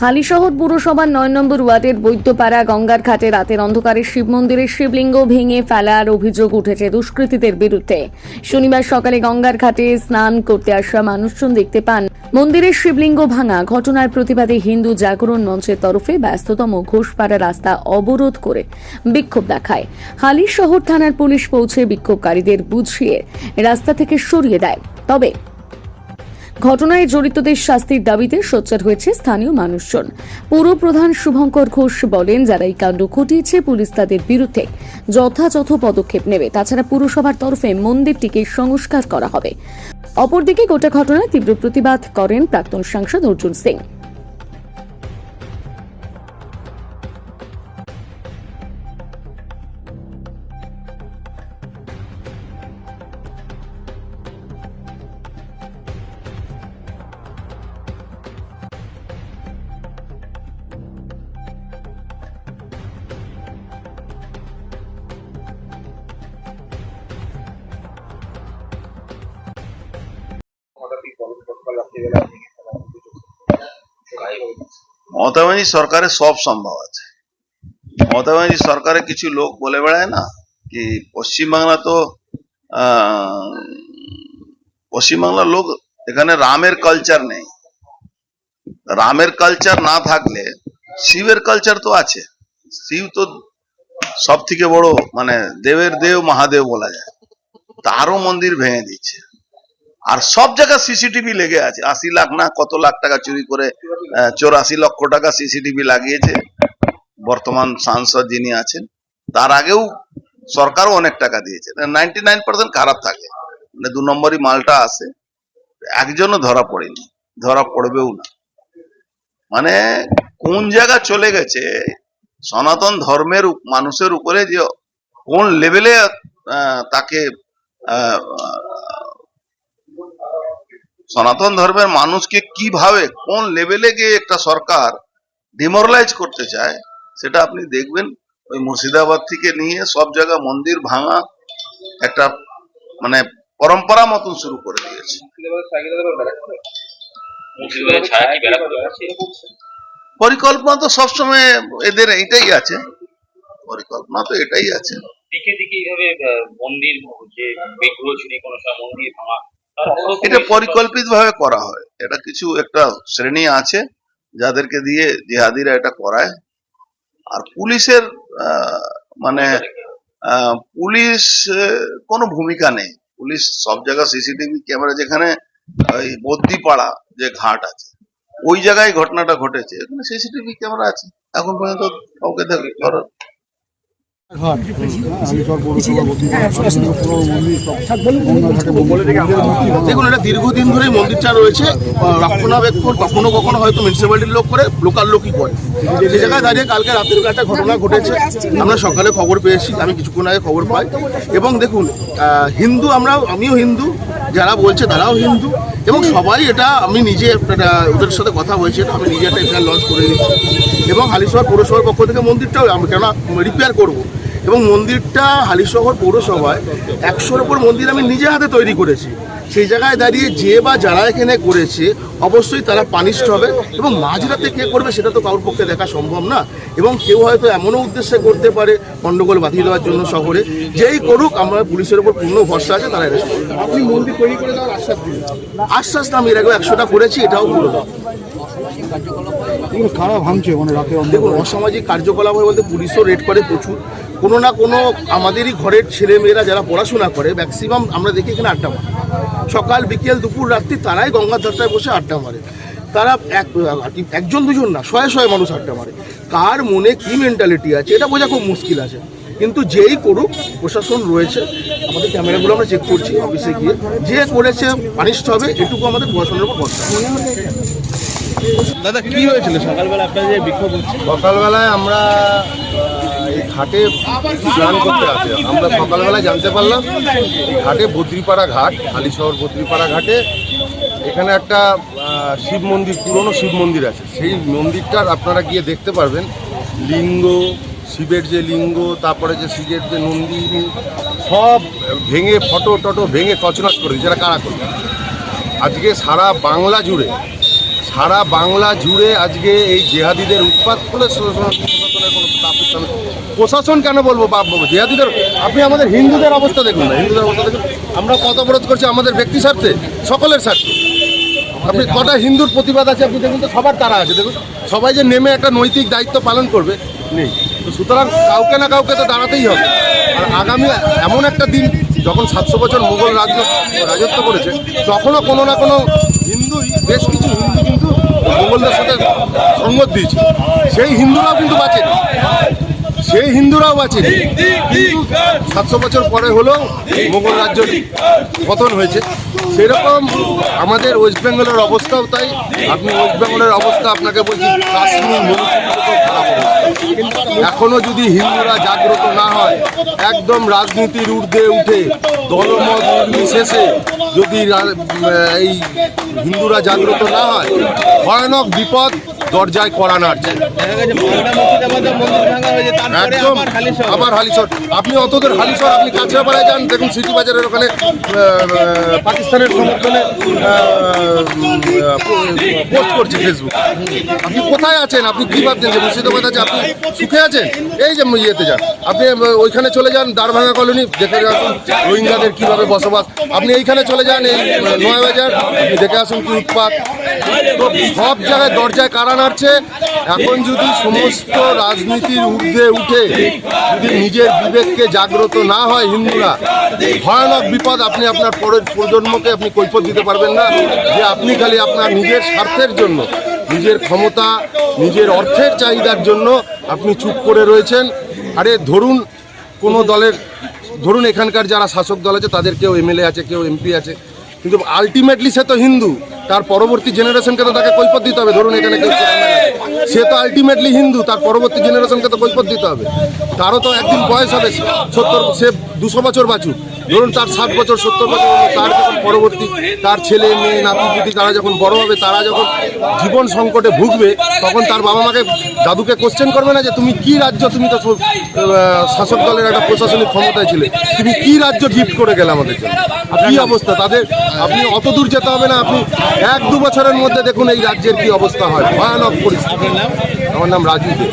হালিশহর পুরসভার নয় নম্বর ওয়ার্ডের বৈদ্যপাড়া গঙ্গার ঘাটে রাতের অন্ধকারে শিব মন্দিরের শিবলিঙ্গ ভেঙে ফেলার অভিযোগ উঠেছে দুষ্কৃতীদের বিরুদ্ধে। শনিবার সকালে গঙ্গার ঘাটে স্নান করতে আসা মানুষজন দেখতে পান, মন্দিরের শিবলিঙ্গ ভাঙা ঘটনার প্রতিবাদে হিন্দু জাগরণ মঞ্চের তরফে ব্যস্ততম ঘোষপাড়া রাস্তা অবরোধ করে বিক্ষোভ দেখায়। হালিশহর থানার পুলিশ পৌঁছে বিক্ষোভকারীদের বুঝিয়ে রাস্তা থেকে সরিয়ে দেয়। তবে ঘটনায় জড়িতদের শাস্তির দাবিতে সোচ্চার হয়েছে স্থানীয় মানুষজন। পুর প্রধান শুভঙ্কর ঘোষ বলেন, যারা এই কাণ্ড ঘটিয়েছে, পুলিশ তাদের বিরুদ্ধে যথাযথ পদক্ষেপ নেবে। তাছাড়া পুরসভার তরফে মন্দিরটিকে সংস্কার করা হবে। অপরদিকে গোটা ঘটনায় তীব্র প্রতিবাদ করেন প্রাক্তন সাংসদ অর্জুন সিং। মমতা ব্যানার্জি সরকারের সব সম্ভব আছে। মমতা ব্যানার্জি সরকারের কিছু লোক বলে বেড়ায় না কি পশ্চিমবাংলা তো পশ্চিমবাংলার লোক এখানে রামের কালচার নেই। রামের কালচার না থাকলে শিবের কালচার তো আছে। শিব তো সব থেকে বড় মানে দেবের দেব, মহাদেব বলা যায়। তারও মন্দির ভেঙে দিচ্ছে। আর সব জায়গায় সিসিটিভি লেগে আছে। আশি লাখ না কত লাখ টাকা চুরি করে চৌরাশি লক্ষ টাকা সিসিটিভি লাগিয়েছে। বর্তমান সাংসদ যিনি আছেন, তার আগেও সরকারও অনেক টাকা দিয়েছে। নাইনটি নাইন পার্সেন্ট খারাপ থাকে। মানে দু নম্বরই মালটা আসে একজনও ধরা পড়েনি। ধরা পড়বেও না। মানে কোন জায়গা চলে গেছে, সনাতন ধর্মের মানুষের উপরে যে কোন লেভেলে তাকে সনাতন ধর্মের মানুষকে কীভাবে কোন লেভেলে গিয়ে একটা সরকার ডিমোরালাইজ করতে চায়, সেটা আপনি দেখবেন। ওই মুর্শিদাবাদ থেকে নিয়ে সব জায়গা মন্দির ভাঙা একটা মানে পরম্পরা মতন শুরু করে দিয়েছে। পরিকল্পনা তো সবসময় এদের এইটাই আছে। পরিকল্পনা তো এটাই আছে। দিকে দিকে এইভাবে মন্দির যে বিগ্রহ কোনো সময় মন্দির ভাঙা এটা। পরিকল্পিত ভাবে করা হয়। এটা কিছু একটা শ্রেণি আছে যাদেরকে দিয়ে জেহাদিরা এটা করায়। আর পুলিশের মানে পুলিশ কোনো ভূমিকা নেই। পুলিশ সব জায়গা সিসিটিভি ক্যামেরা যেখানে, ওই বদ্দিপাড়া যে ঘাট আছে, ওই জায়গায় ঘটনাটা ঘটেছে। এখানে সিসিটিভি ক্যামেরা আছে। এখন পর্যন্ত কাউকে দেখ দেখুন এটা দীর্ঘদিন ধরে মন্দিরটা রয়েছে রক্ষণাবেক্ষণ কখনো কখনো হয়তো মিউনিসিপ্যালিটির লোক করে লোকাল লোকই করে সে জায়গায় দাঁড়িয়ে কালকে রাতের একটা ঘটনা ঘটেছে আমরা সকালে খবর পেয়েছি আমি কিছুক্ষণ আগে খবর পাই এবং দেখুন হিন্দু আমরা আমিও হিন্দু যারা বলছে তারাও হিন্দু এবং সবাই এটা আমি নিজে ওদের সাথে কথা এটা আমি নিজে একটা লঞ্চ করে দিচ্ছি এবং হালিশহর পৌরসভার পক্ষ থেকে মন্দিরটাও আমি কেন রিপেয়ার করব এবং মন্দিরটা হালিশহর পৌরসভায় একশোর ওপর মন্দির আমি নিজে হাতে তৈরি করেছি। সেই জায়গায় দাঁড়িয়ে যে বা যারা এখানে করেছে অবশ্যই তারা পানিশড হবে এবং মাঝরাতে কে করবে সেটা তো কারোর পক্ষে দেখা সম্ভব না এবং কেউ হয়তো এমনও উদ্দেশ্যে করতে পারে গণ্ডগোল বাঁধিয়ে দেওয়ার জন্য শহরে। যেই করুক আমরা পুলিশের উপর পূর্ণ ভরসা আছে তারা অ্যারেস্ট করবে। আপনি মন্দির তৈরি করে দেওয়ার আশ্বাস আশ্বাস না আমি এর আগেও একশোটা করেছি এটাও দেবো কারা ভাঙছে? মানে রাতে দেখুন অসামাজিক কার্যকলাপ হয় বলতে পুলিশও রেড করে প্রচুর। কোনো না কোনো আমাদেরই ঘরের ছেলে মেয়েরা যারা পড়াশোনা করে ম্যাক্সিমাম আমরা দেখি এখানে আড্ডা মারে। সকাল বিকেল দুপুর রাত্রি তারাই গঙ্গার ধারটায় বসে আড্ডা মারে। তারা এক একজন দুজন না শয়ে শয়ে মানুষ আড্ডা মারে। কার মনে কি মেন্টালিটি আছে এটা বোঝা খুব মুশকিল আছে। কিন্তু যেই করুক প্রশাসন রয়েছে আমাদের ক্যামেরাগুলো আমরা চেক করছি অফিসে গিয়ে। যে করেছে পানিষ্ঠ হবে এটুকু আমাদের প্রশাসনের উপর ভরসা। দাদা কি হয়েছিল? সকালবেলা আপনার যে বিক্ষোভ হচ্ছে? সকালবেলায় আমরা এই ঘাটে স্নান করতে আসে। আমরা সকালবেলায় জানতে পারলাম ঘাটে বদ্রিপাড়া ঘাট হালিশহর বদ্রিপাড়া ঘাটে। এখানে একটা শিব মন্দির, পুরনো শিব মন্দির আছে। সেই মন্দিরটার আপনারা গিয়ে দেখতে পারবেন। লিঙ্গ, শিবের যে লিঙ্গ, তারপরে যে শিবের যে নন্দী সব ভেঙে ফটো টটো ভেঙে তছনছ করে এরা কারা করবে? আজকে সারা বাংলা জুড়ে, সারা বাংলা জুড়ে আজকে এই জেহাদিদের উৎপাত করে প্রশাসনের কোনো তাৎপর্য নেই। প্রশাসন কেন বলব বাপ বাবু জেহাদিদের, আপনি আমাদের হিন্দুদের অবস্থা দেখুন না। হিন্দুদের অবস্থা দেখুন। আমরা কত অবরোধ করছি আমাদের ব্যক্তি স্বার্থে, সকলের স্বার্থে। আপনি কটা হিন্দুর প্রতিবাদ আছে, আপনি দেখুন তো, সবার তারা আছে। দেখুন, সবাই যে নেমে একটা নৈতিক দায়িত্ব পালন করবে, নেই। তো সুতরাং কাউকে না কাউকে তো দাঁড়াতেই হবে। আর আগামী, এমন একটা দিন, যখন সাতশো বছর মুঘল রাজ্য, রাজত্ব করেছে, তখনও কোনো না কোনো হিন্দুই, বেশ কিছু হিন্দু কিন্তু মোগলদের সাথে সঙ্গত দিয়েছে। সেই হিন্দুরাও কিন্তু বাঁচেনি। সেই হিন্দুরাও আছে সাতশো বছর পরে হলেও মোগল রাজ্য পতন হয়েছে। সেরকম আমাদের ওয়েস্ট বেঙ্গলের অবস্থাও তাই। আপনি ওয়েস্ট বেঙ্গলের অবস্থা আপনাকে বলছি কাশ্মীর খারাপ অবস্থা। এখনও যদি হিন্দুরা জাগ্রত না হয়, একদম রাজনীতির ঊর্ধ্বে উঠে দলমত নির্বিশেষে যদি এই হিন্দুরা জাগ্রত না হয়, ভয়ানক বিপদ দরজায় করা নাড়ছে। একদম, আবার হালিশহর। আপনি অতদের হালিশহর, আপনি কাঁচরাপাড়ায় যান, দেখুন সিটি বাজারের ওখানে পাকিস্তানের সমর্থনে পোস্ট করছে ফেসবুক আপনি কোথায় আছেন? আপনি কী ভাবছেন? যে মুর্শিদাবাদ আছে, আপনি সুখে আছেন এই যে ইয়েতে যান। আপনি ওইখানে চলে যান দারভাঙা কলোনি, দেখে আসুন রোহিঙ্গাদের কীভাবে বসবাস। আপনি এইখানে চলে যান, এই নয়াবাজার, আপনি দেখে আসুন কি উৎপাত। তো সব জায়গায় দরজায় কারা নাড়ছে? এখন যদি সমস্ত রাজনীতির ঊর্ধ্বে উঠে যদি নিজের বিবেককে জাগ্রত না হয় হিন্দুরা, ভয়ানক বিপদ আপনি আপনার পরের প্রজন্মকে আপনি কৈফত দিতে পারবেন না। যে আপনি খালি আপনার নিজের স্বার্থের জন্য, নিজের ক্ষমতা, নিজের অর্থের চাহিদার জন্য আপনি চুপ করে রয়েছেন। আরে ধরুন কোনো দলের, ধরুন এখানকার যারা শাসক দল আছে, তাদের কেউ এমএলএ আছে, কেউ এমপি আছে। কিন্তু আলটিমেটলি সে তো হিন্দু, তার পরবর্তী জেনারেশনকে তো তাকে কৈফত দিতে হবে। ধরুন এখানে কেউ সে তো আলটিমেটলি হিন্দু, তার পরবর্তী জেনারেশনকে তো কৈফত দিতে হবে। তারও তো একদিন বয়স হবে, সত্তর, সে দুশো বছর বাঁচুক। ধরুন তার ষাট বছর, সত্তর বছর তার যখন পরবর্তী তার ছেলে, মেয়ে, নাতি, পুতি, তারা যখন বড় হবে, তারা যখন জীবন সংকটে ভুগবে, তখন তার বাবা মাকে, দাদুকে কোশ্চেন করবে না যে তুমি কি রাজ্য, তুমি তো শাসক দলের একটা প্রশাসনিক ক্ষমতায় ছিলে, তুমি কি রাজ্য গিফট করে গেলে আমাদের জন্য? কি অবস্থা? তাদের, আপনি অত দূর যেতে হবে না, আপনি এক দু বছরের মধ্যে দেখুন এই রাজ্যের কি অবস্থা হয়, ভয়ানক পরিস্থিতি। আমার নাম রাজু দে।